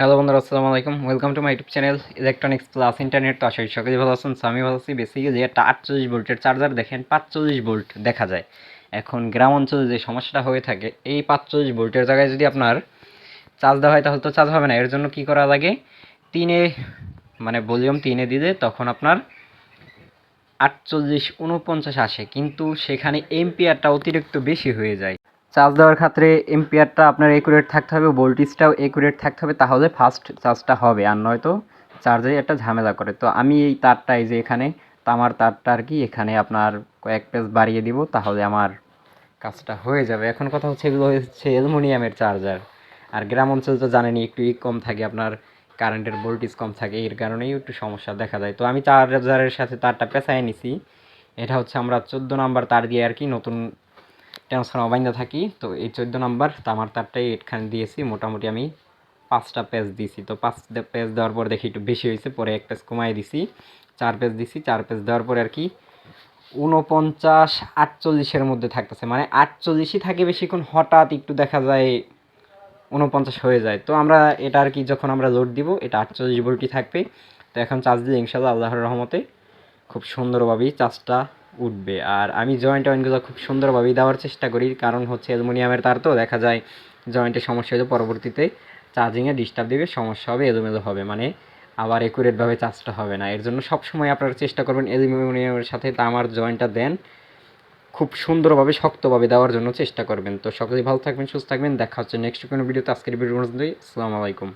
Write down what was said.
Hello বন্ধুরা, আসসালামু আলাইকুম। Welcome to my YouTube channel electronics plus internet তো আশা করি সকলেই ভালো আছেন আমি ভালো আছি। বেসিক্যালি একটা আটচল্লিশ ভোল্টের চার্জার দেখেন, পাঁচচল্লিশ ভোল্ট দেখা যায়। এখন গ্রাম অঞ্চলে যে সমস্যাটা হয়ে থাকে, এই পাঁচচল্লিশ ভোল্টের জায়গায় যদি আপনার চার্জ দেওয়া হয়, তাহলে তো চার্জ হবে না। এর জন্য কি করা লাগে? তিনে মানে ভলিউম তিনে দিলে তখন আপনার আটচল্লিশ উনপঞ্চাশ আসে। কিন্তু সেখানে এমপিআরটা অতিরিক্ত বেশি হয়ে যায়। চার্জ দেওয়ার ক্ষেত্রে এমপিআরটা আপনার একুরেট থাকতে হবে ভোল্টেজটাও একুরেট থাকতে হবে, তাহলে ফাস্ট চার্জটা হবে, আর নয়তো চার্জে একটা ঝামেলা করে। তো আমি এই তারটা এই যে এখানে, তামার তারটা আর কি, এখানে আপনার কয়েক পেজ বাড়িয়ে দিব, তাহলে আমার কাজটা হয়ে যাবে। এখন কথা হচ্ছে এগুলো হচ্ছে অ্যালুমিনিয়ামের চার্জার। আর গ্রাম অঞ্চল তো জানেনই, একটু কম থাকে আপনার, কারেন্টের ভোল্টেজ কম থাকে, এর কারণেই একটু সমস্যা দেখা যায় তো আমি চার্জারের সাথে তারটা পেঁচায় নিছি। এটা হচ্ছে আমরা চোদ্দ নাম্বার তার দিয়ে আর কি নতুন ট্রান্সফর্মার বাইন্দা থাকি। তো এই চোদ্দ নাম্বার তামার তারটাই এখানে দিয়েছি। মোটামুটি আমি পাঁচটা পেজ দিছি। তো পাঁচ পেজ দেওয়ার পর দেখি একটু বেশি হয়েছে, পরে এক পেজ কমাই দিছি। চার পেজ দিছি, চার পেজ দেওয়ার পরে আর কি উনপঞ্চাশ আটচল্লিশের মধ্যে থাকতেছে। মানে আটচল্লিশই থাকে বেশিক্ষণ, হঠাৎ একটু দেখা যায় উনপঞ্চাশ হয়ে যায়। তো আমরা এটা আর কি যখন আমরা লোড দিব, এটা আটচল্লিশ ভোল্টই থাকবে। তো এখন চার্জ দিলে ইনশাল্লাহ আল্লাহর রহমতে খুব সুন্দরভাবেই চার্জটা উঠবে। আর আমি জয়েন্ট অয়েন্টগুলো খুব সুন্দরভাবেই দেওয়ার চেষ্টা করি। কারণ হচ্ছে অ্যালুমিনিয়ামের তার তো, দেখা যায় জয়েন্টের সমস্যা হলে পরবর্তীতে চার্জিংয়ে ডিস্টার্ব দেবে, সমস্যা হবে, এলোমেলো হবে। মানে আবার একুরেটভাবে চার্জটা হবে না। এর জন্য সবসময় আপনারা চেষ্টা করবেন অ্যালুমিনিয়ামের সাথে তামার জয়েন্টটা দেন। খুব সুন্দরভাবে, শক্তভাবে দেওয়ার জন্য চেষ্টা করবেন। তো সকলেই ভালো থাকবেন, সুস্থ থাকবেন। দেখা হচ্ছে নেক্সট কোনো ভিডিওতে আজকের ভিডিও আসসালামু আলাইকুম।